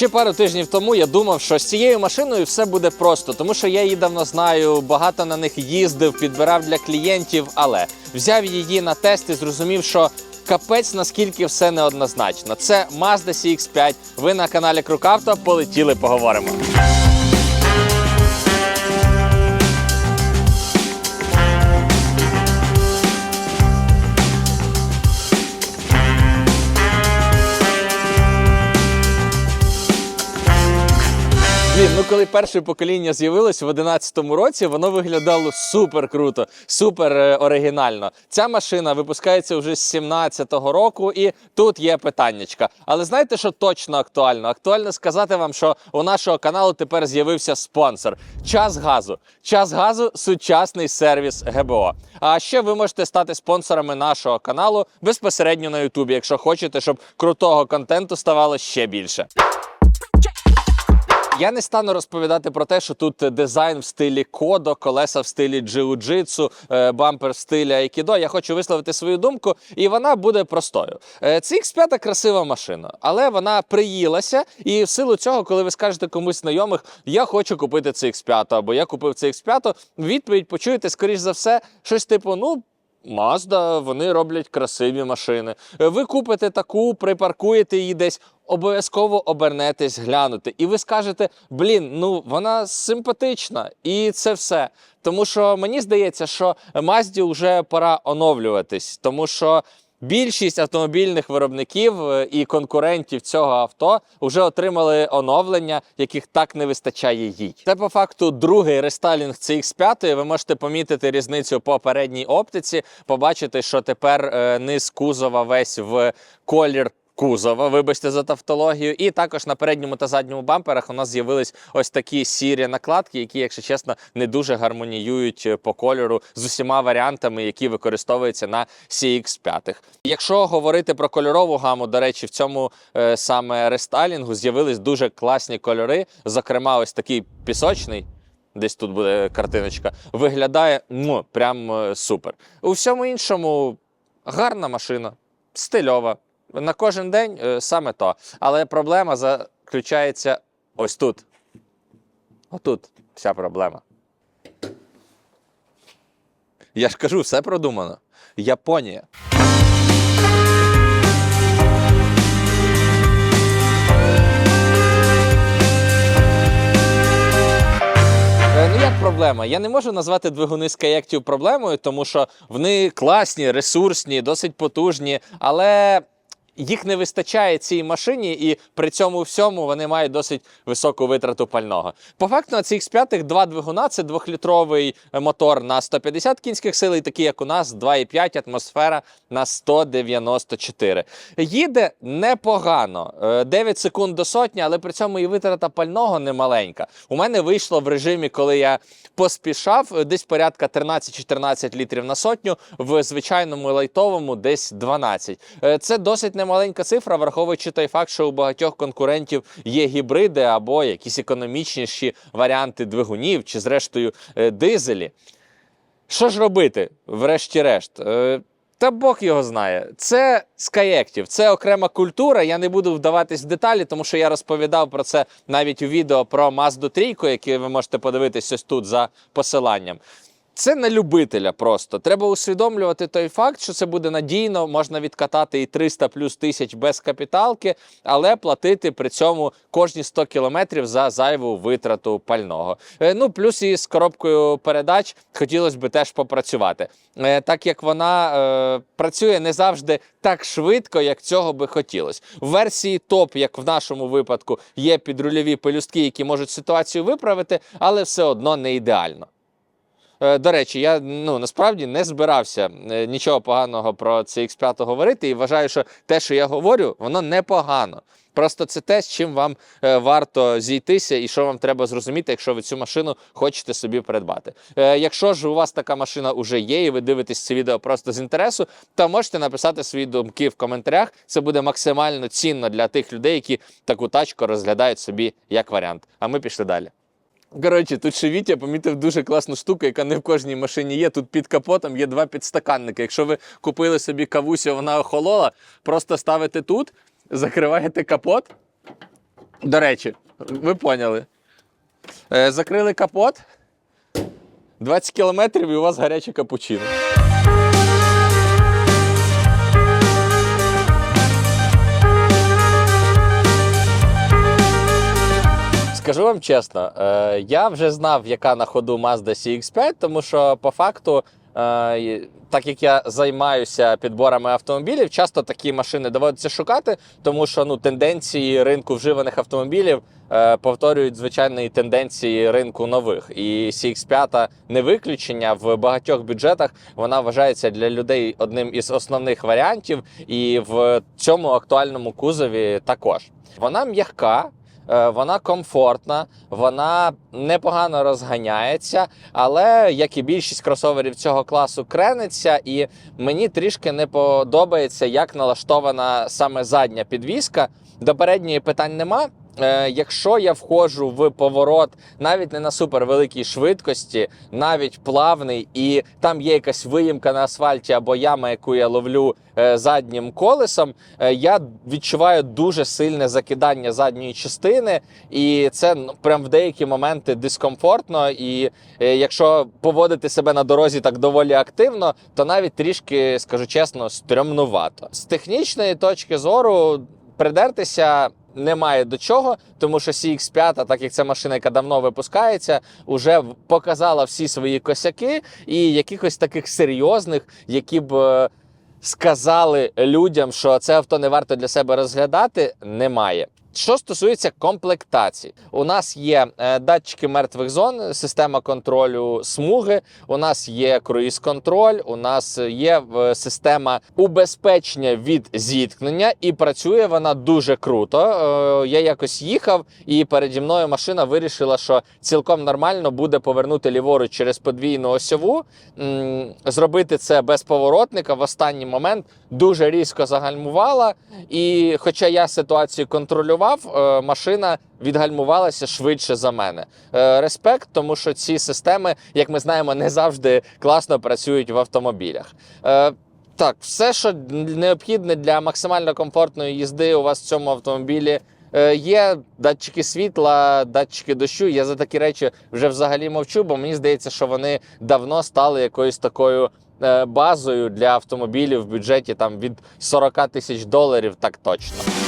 Ще пару тижнів тому я думав, що з цією машиною все буде просто, тому що я її давно знаю, багато на них їздив, підбирав для клієнтів, але взяв її на тест і зрозумів, що капець наскільки все неоднозначно. Це Mazda CX-5. Ви на каналі Крукавто. Полетіли, поговоримо. Блін, ну коли перше покоління з'явилось в 11-му році, воно виглядало супер круто, супер е, оригінально. Ця машина випускається вже з 17-го року, і тут є питаннячка. Але знаєте, що точно актуально? Актуально сказати вам, що у нашого каналу тепер з'явився спонсор. Час газу. Час газу сучасний сервіс ГБО. А ще ви можете стати спонсорами нашого каналу безпосередньо на Ютубі, якщо хочете, щоб крутого контенту ставало ще більше. Я не стану розповідати про те, що тут дизайн в стилі кодо, колеса в стилі джиу-джитсу, е, бампер в стилі айкідо. Я хочу висловити свою думку, і вона буде простою. Е, Це X5 красива машина, але вона приїлася. І в силу цього, коли ви скажете комусь знайомих, я хочу купити це X5, або я купив це X5, відповідь почуєте, скоріш за все, щось типу, ну. Mazda, вони роблять красиві машини. Е, Ви купите таку, припаркуєте її десь, обов'язково обернетесь глянути. І ви скажете: блін, ну вона симпатична, і це все. Тому що мені здається, що Mazda вже пора оновлюватись, тому що. Більшість автомобільних виробників е, і конкурентів цього авто вже отримали оновлення, яких так не вистачає їй. Це по факту другий рестайлінг CX5. Ви можете помітити різницю по передній оптиці, побачити, що тепер е, низ кузова весь в колір. Кузова, вибачте за тавтологію, і також на передньому та задньому бамперах у нас з'явились ось такі сірі накладки, які, якщо чесно, не дуже гармоніюють е, по кольору з усіма варіантами, які використовуються на CX5. Якщо говорити про кольорову гаму, до речі, в цьому е, саме рестайлінгу з'явились дуже класні кольори. Зокрема, ось такий пісочний. Десь тут буде картиночка, виглядає ну, прям е, супер. У всьому іншому гарна машина, стильова. На кожен день е, саме то. Але проблема заключається ось тут. Отут вся проблема. Я ж кажу, все продумано. Японія. Е, Ну, як проблема? Я не можу назвати двигуни з каєктів проблемою, тому що вони класні, ресурсні, досить потужні, але їх не вистачає цій машині, і при цьому всьому вони мають досить високу витрату пального. По факту на цих 5 два двигуна це двохлітровий мотор на 150 кінських сил, і такий, як у нас, 2,5 атмосфера на 194. Їде непогано, е, 9 секунд до сотні, але при цьому і витрата пального немаленька. У мене вийшло в режимі, коли я поспішав, е, десь порядка 13-14 літрів на сотню, в звичайному лайтовому десь 12. Е, Це досить немаленька цифра, враховуючи той факт, що у багатьох конкурентів є гібриди або якісь економічніші варіанти двигунів, чи зрештою е, дизелі. Що ж робити, врешті-решт? Е, Та Бог його знає. Це з каєктів, це окрема культура. Я не буду вдаватись в деталі, тому що я розповідав про це навіть у відео про Mazda 3, яке ви можете подивитись ось тут за посиланням. Це на любителя просто. Треба усвідомлювати той факт, що це буде надійно, можна відкатати і 300 плюс тисяч без капіталки, але платити при цьому кожні 100 кілометрів за зайву витрату пального. Е, Ну, плюс і з коробкою передач хотілося б теж попрацювати. Е, Так як вона е, працює не завжди так швидко, як цього би хотілося. В версії топ, як в нашому випадку, є підрульові пелюстки, які можуть ситуацію виправити, але все одно не ідеально. Е, До речі, я ну насправді не збирався е, нічого поганого про CX5 говорити і вважаю, що те, що я говорю, воно непогано. Просто це те, з чим вам е, варто зійтися, і що вам треба зрозуміти, якщо ви цю машину хочете собі придбати. Якщо ж у вас така машина вже є, і ви дивитесь це відео просто з інтересу, то можете написати свої думки в коментарях. Це буде максимально цінно для тих людей, які таку тачку розглядають собі як варіант. А ми пішли далі. Коротше, тут ще Вітя помітив дуже класну штуку, яка не в кожній машині є. Тут під капотом є два підстаканники. Якщо ви купили собі кавусю, вона охолола, просто ставите тут, закриваєте капот. До речі, ви поняли. Е, закрили капот. 20 кілометрів і у вас гаряче капучино. Скажу вам чесно, е, я вже знав, яка на ходу Mazda CX5, тому що по факту, е, так як я займаюся підборами автомобілів, часто такі машини доводиться шукати, тому що ну, тенденції ринку вживаних автомобілів е, повторюють звичайно і тенденції ринку нових. І CX5 не виключення в багатьох бюджетах. Вона вважається для людей одним із основних варіантів, і в цьому актуальному кузові також. Вона м'яка. Е, Вона комфортна, вона непогано розганяється, але як і більшість кросоверів цього класу крениться, і мені трішки не подобається, як налаштована саме задня підвіска. До передньої питань нема. Е, Якщо я входжу в поворот навіть не на супервеликій швидкості, навіть плавний, і там є якась виїмка на асфальті або яма, яку я ловлю е, заднім колесом, е, я відчуваю дуже сильне закидання задньої частини, і це ну, прям в деякі моменти дискомфортно. І якщо поводити себе на дорозі так доволі активно, то навіть трішки, скажу чесно, стрьомнувато. З технічної точки зору придертися. Немає до чого, тому що CX5, так як це машина, яка давно випускається, вже показала всі свої косяки, і якихось таких серйозних, які б е, сказали людям, що це авто не варто для себе розглядати, немає. Що стосується комплектації, у нас є е, датчики мертвих зон, система контролю смуги. У нас є круїз-контроль, у нас є е, система убезпечення від зіткнення, і працює вона дуже круто. Е, Я якось їхав, і переді мною машина вирішила, що цілком нормально буде повернути ліворуч через подвійну осьову, зробити це без поворотника в останній момент дуже різко загальмувала. І хоча я ситуацію контролював, е, машина відгальмувалася швидше за мене. Е, Респект, тому що ці системи, як ми знаємо, не завжди класно працюють в автомобілях. Е, Так, все, що необхідне для максимально комфортної їзди у вас в цьому автомобілі. Є датчики світла, датчики дощу. Я за такі речі вже взагалі мовчу, бо мені здається, що вони давно стали якоюсь такою базою для автомобілів в бюджеті там від 40 тисяч доларів, так точно.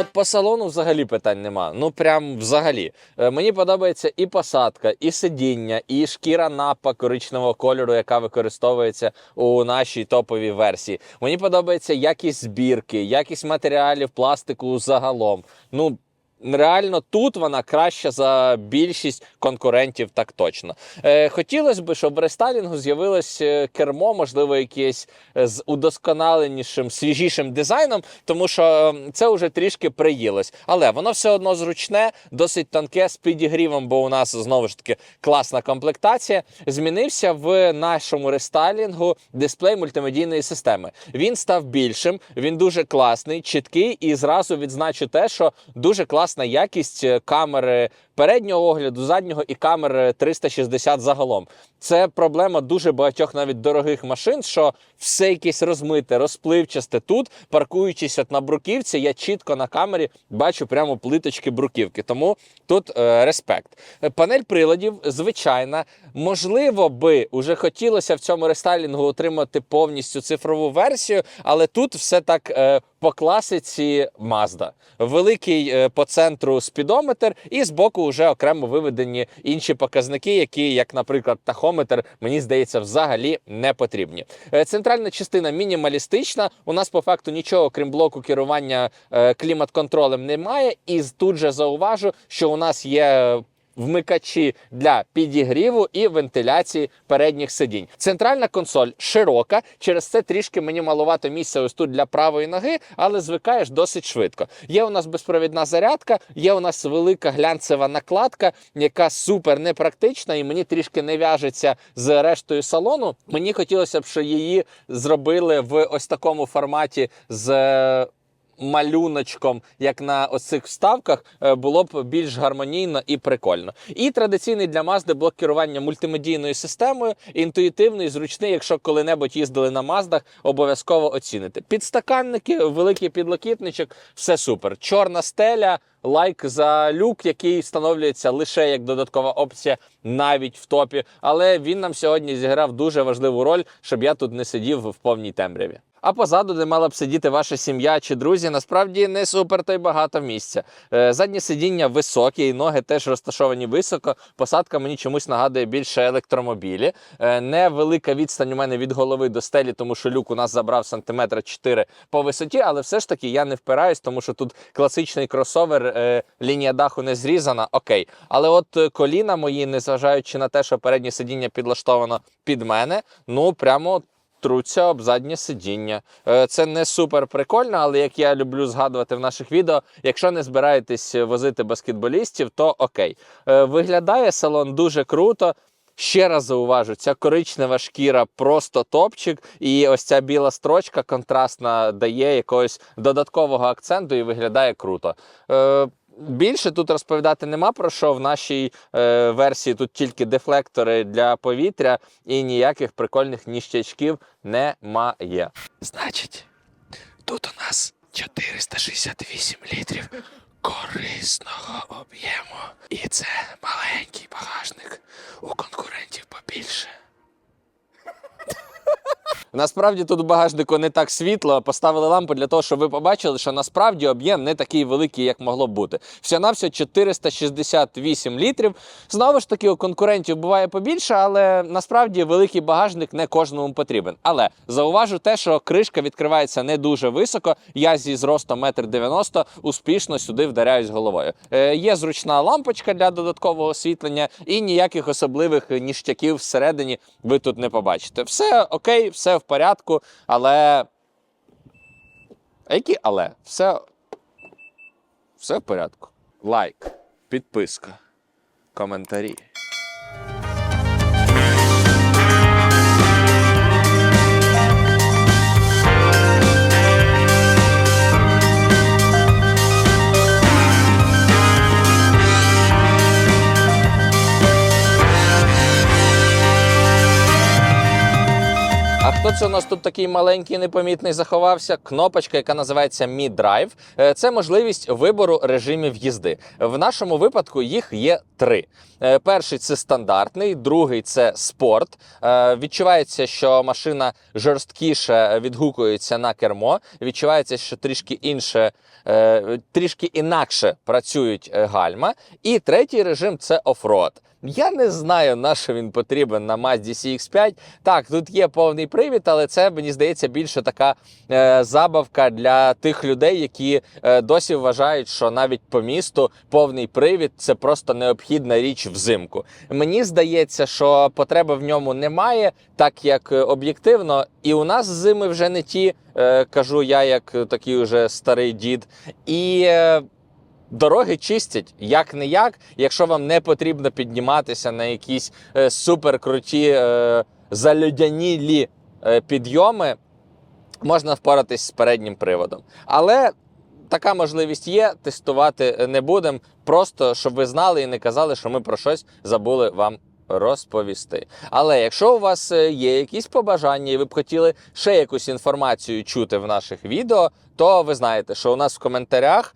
От по салону взагалі питань нема. Ну прям взагалі. Е, Мені подобається і посадка, і сидіння, і шкіра напа коричневого кольору, яка використовується у нашій топовій версії. Мені подобається якість збірки, якість матеріалів, пластику загалом. Ну. Реально тут вона краща за більшість конкурентів, так точно. Е, хотілося б, щоб в рестайлінгу з'явилось е, кермо, можливо, якесь е, з удосконаленішим, свіжішим дизайном, тому що е, це вже трішки приїлось. Але воно все одно зручне, досить тонке з підігрівом, бо у нас знову ж таки класна комплектація. Змінився в нашому рестайлінгу дисплей мультимедійної системи. Він став більшим, він дуже класний, чіткий, і зразу відзначу те, що дуже класна якість е, камери переднього огляду, заднього і камер 360 загалом. Це проблема дуже багатьох навіть дорогих машин, що все якесь розмите, розпливчасте. Тут, паркуючись от на бруківці, я чітко на камері бачу прямо плиточки бруківки. Тому тут е, респект. Панель приладів звичайна. Можливо, би уже хотілося в цьому рестайлінгу отримати повністю цифрову версію, але тут все так е, по класиці Mazda. Великий е, по центру спідометр, і збоку вже окремо виведені інші показники, які, як, наприклад, тахометр, мені здається, взагалі не потрібні. Е, Центральна частина мінімалістична. У нас по факту нічого, крім блоку керування е, клімат-контролем, немає. І тут же зауважу, що у нас є вмикачі для підігріву і вентиляції передніх сидінь. Центральна консоль широка, через це трішки мені маловато місця ось тут для правої ноги, але звикаєш досить швидко. Є у нас безпровідна зарядка, є у нас велика глянцева накладка, яка супер непрактична і мені трішки не в'яжеться з рештою салону. Мені хотілося б, щоб її зробили в ось такому форматі з малюночком, як на оцих вставках, е, було б більш гармонійно і прикольно. І традиційний для Mazda блок керування мультимедійною системою, інтуїтивний, зручний. Якщо коли-небудь їздили на Маздах, обов'язково оціните. Підстаканники, великий підлокітничок, все супер. Чорна стеля. Лайк за люк, який встановлюється лише як додаткова опція, навіть в топі. Але він нам сьогодні зіграв дуже важливу роль, щоб я тут не сидів в повній темряві. А позаду, де мала б сидіти ваша сім'я чи друзі, насправді не супер та й багато місця. Е, Заднє сидіння високі, і ноги теж розташовані високо. Посадка мені чомусь нагадує більше електромобілі. Е, Невелика відстань у мене від голови до стелі, тому що люк у нас забрав сантиметра 4 по висоті, але все ж таки я не впираюсь, тому що тут класичний кросовер, е, лінія даху не зрізана. Окей. Але от коліна мої, незважаючи на те, що переднє сидіння підлаштовано під мене, ну прямо труться об заднє сидіння. Е, Це не супер прикольно, але як я люблю згадувати в наших відео, якщо не збираєтесь возити баскетболістів, то окей. Е, Виглядає салон дуже круто. Ще раз зауважу, ця коричнева шкіра просто топчик, і ось ця біла строчка контрастна дає якогось додаткового акценту і виглядає круто. Більше тут розповідати нема про що. В нашій е, версії тут тільки дефлектори для повітря і ніяких прикольних ніщачків немає. Значить, тут у нас 468 літрів корисного об'єму. І це маленький багажник. У конкурентів побільше. Насправді тут у багажнику не так світло. Поставили лампу для того, щоб ви побачили, що насправді об'єм не такий великий, як могло б бути. Всього на все 468 літрів. Знову ж таки, у конкурентів буває побільше, але насправді великий багажник не кожному потрібен. Але зауважу те, що кришка відкривається не дуже високо. Я зі зростом 1,90 м успішно сюди вдаряюсь головою. Е, є зручна лампочка для додаткового освітлення, і ніяких особливих ніштяків всередині ви тут не побачите. Все окей, все в порядку, але. А які але? Все. Все в порядку. Лайк, підписка, коментарі. Це у нас тут такий маленький непомітний заховався? Кнопочка, яка називається Mi Drive. Е, Це можливість вибору режимів їзди. В нашому випадку їх є три. Е, Перший це стандартний, другий це спорт. Е, Відчувається, що машина жорсткіше відгукується на кермо. Відчувається, що трішки інше, трішки інакше працюють гальма. І третій режим це офроад. Я не знаю, на що він потрібен на Mazda CX-5. Так, тут є повний привід, але це мені здається більше така е, забавка для тих людей, які е, досі вважають, що навіть по місту повний привід це просто необхідна річ взимку. Мені здається, що потреби в ньому немає, так як е, об'єктивно, і у нас зими вже не ті, е, кажу я, як такий уже старий дід. І е, Дороги чистять як не як, якщо вам не потрібно підніматися на якісь е, суперкруті е, залюдянілі е, підйоми, можна впоратись з переднім приводом. Але така можливість є, тестувати не будемо. Просто щоб ви знали і не казали, що ми про щось забули вам розповісти. Але якщо у вас е, є якісь побажання, і ви б хотіли ще якусь інформацію чути в наших відео, то ви знаєте, що у нас в коментарях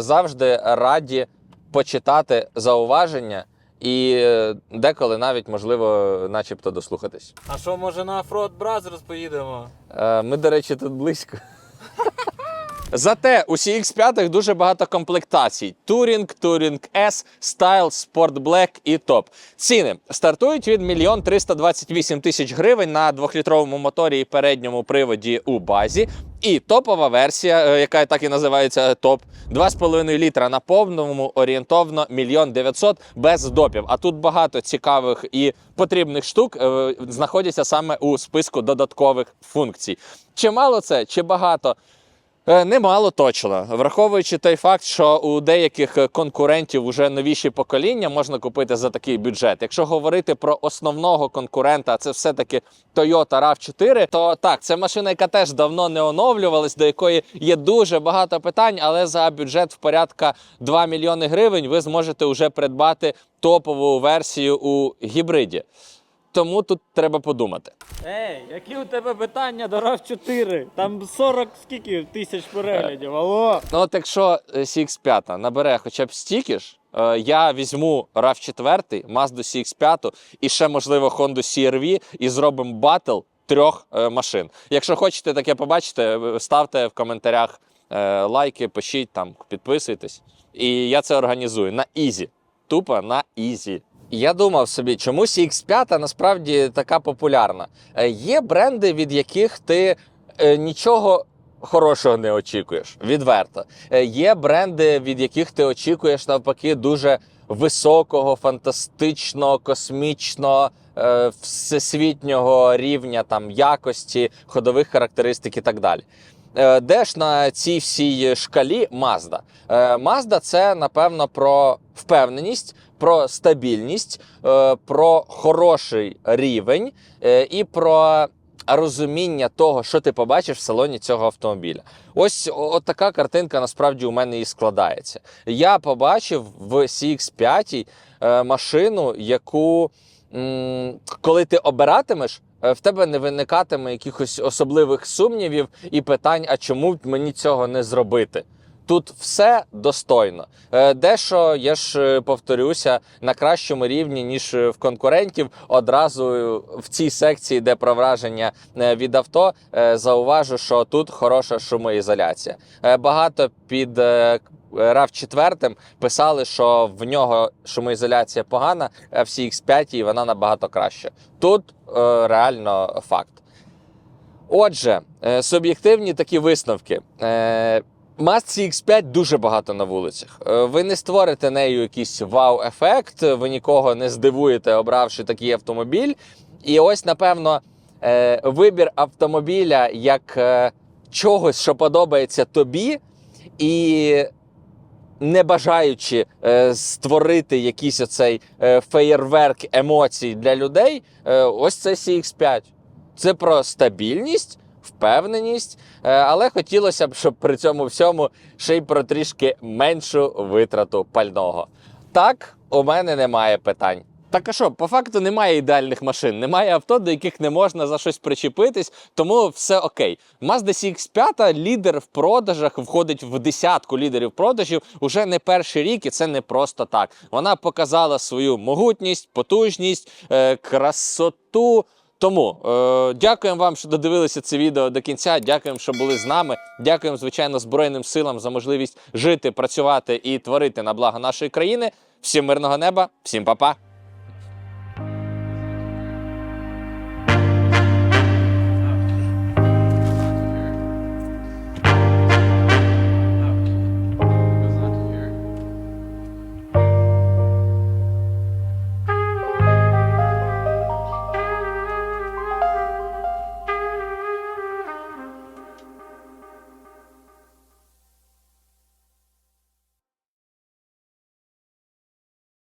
завжди раді почитати зауваження і е, деколи навіть можливо, начебто, дослухатись. А що, може на Фрод Бразерс поїдемо? Е, Ми, до речі, тут близько. Зате у CX5 дуже багато комплектацій: Touring, Touring S, Style, Sport Black і Top. Ціни стартують від 1 328 тисяч гривень на двохлітровому моторі і передньому приводі у базі. І топова версія, е, яка так і називається топ, 2,5 літра на повному орієнтовно 1 900 без допів. А тут багато цікавих і потрібних штук е, знаходяться саме у списку додаткових функцій. Чи мало це, чи багато? Е, Немало точно, враховуючи той факт, що у деяких е, конкурентів вже новіші покоління можна купити за такий бюджет. Якщо говорити про основного конкурента, а це все-таки Toyota RAV4, то так, це машина, яка теж давно не оновлювалась, до якої є дуже багато питань, але за бюджет в порядка 2 мільйони гривень ви зможете вже придбати топову версію у гібриді. Тому тут треба подумати. Ей, які у тебе питання до rav 4 Там 40 скільки тисяч переглядів, алло. Ну, от якщо е, CX5 набере хоча б стільки ж, е, я візьму rav 4 Mazda CX5 і ще, можливо, Honda CR-V і зробимо батл трьох е, машин. Якщо хочете таке побачити, е, ставте в коментарях е, лайки, пишіть там, підписуйтесь. І я це організую на ізі. Тупо на ізі. Я думав собі, чому CX5 насправді така популярна. Е, Є бренди, від яких ти е, нічого хорошого не очікуєш. Відверто. Е, Є бренди, від яких ти очікуєш навпаки дуже високого, фантастичного, космічного, всесвітнього рівня там якості, ходових характеристик і так далі. Де ж на цій всій шкалі Mazda? Mazda – це напевно про впевненість, про стабільність, е, про хороший рівень е, і про розуміння того, що ти побачиш в салоні цього автомобіля. Ось от така картинка насправді у мене і складається. Я побачив в CX5 е, машину, яку коли ти обиратимеш. В тебе не виникатиме якихось особливих сумнівів і питань, а чому мені цього не зробити? Тут все достойно. Е, Дещо, я ж е, повторюся, на кращому рівні, ніж е, в конкурентів. Одразу в цій секції, де про враження від авто, зауважу, що тут хороша шумоізоляція. Багато під rav 4 писали, що в нього шумоізоляція погана, а в CX5 вона набагато краща. Тут реально факт. Отже, суб'єктивні такі висновки. Е, Mazda CX5 дуже багато на вулицях. Е, Ви не створите нею якийсь вау-ефект, ви нікого не здивуєте, обравши такий автомобіль. І ось, напевно, е, вибір автомобіля як е, чогось, що подобається тобі, і не бажаючи е, створити якийсь оцей е, феєрверк емоцій для людей, е, ось це CX5. Це про стабільність, впевненість, е, але хотілося б, щоб при цьому всьому ще й про трішки меншу витрату пального. Так, у мене немає питань. Так а що, по факту немає ідеальних машин, немає авто, до яких не можна за щось причепитись, тому все окей. Mazda CX5 лідер в продажах, входить в десятку лідерів продажів уже не перший рік, і це не просто так. Вона показала свою могутність, потужність, е, красоту. Тому е, дякуємо вам, що додивилися це відео до кінця. Дякуємо, що були з нами. Дякуємо, звичайно, Збройним силам за можливість жити, працювати і творити на благо нашої країни. Всім мирного неба, всім па-па!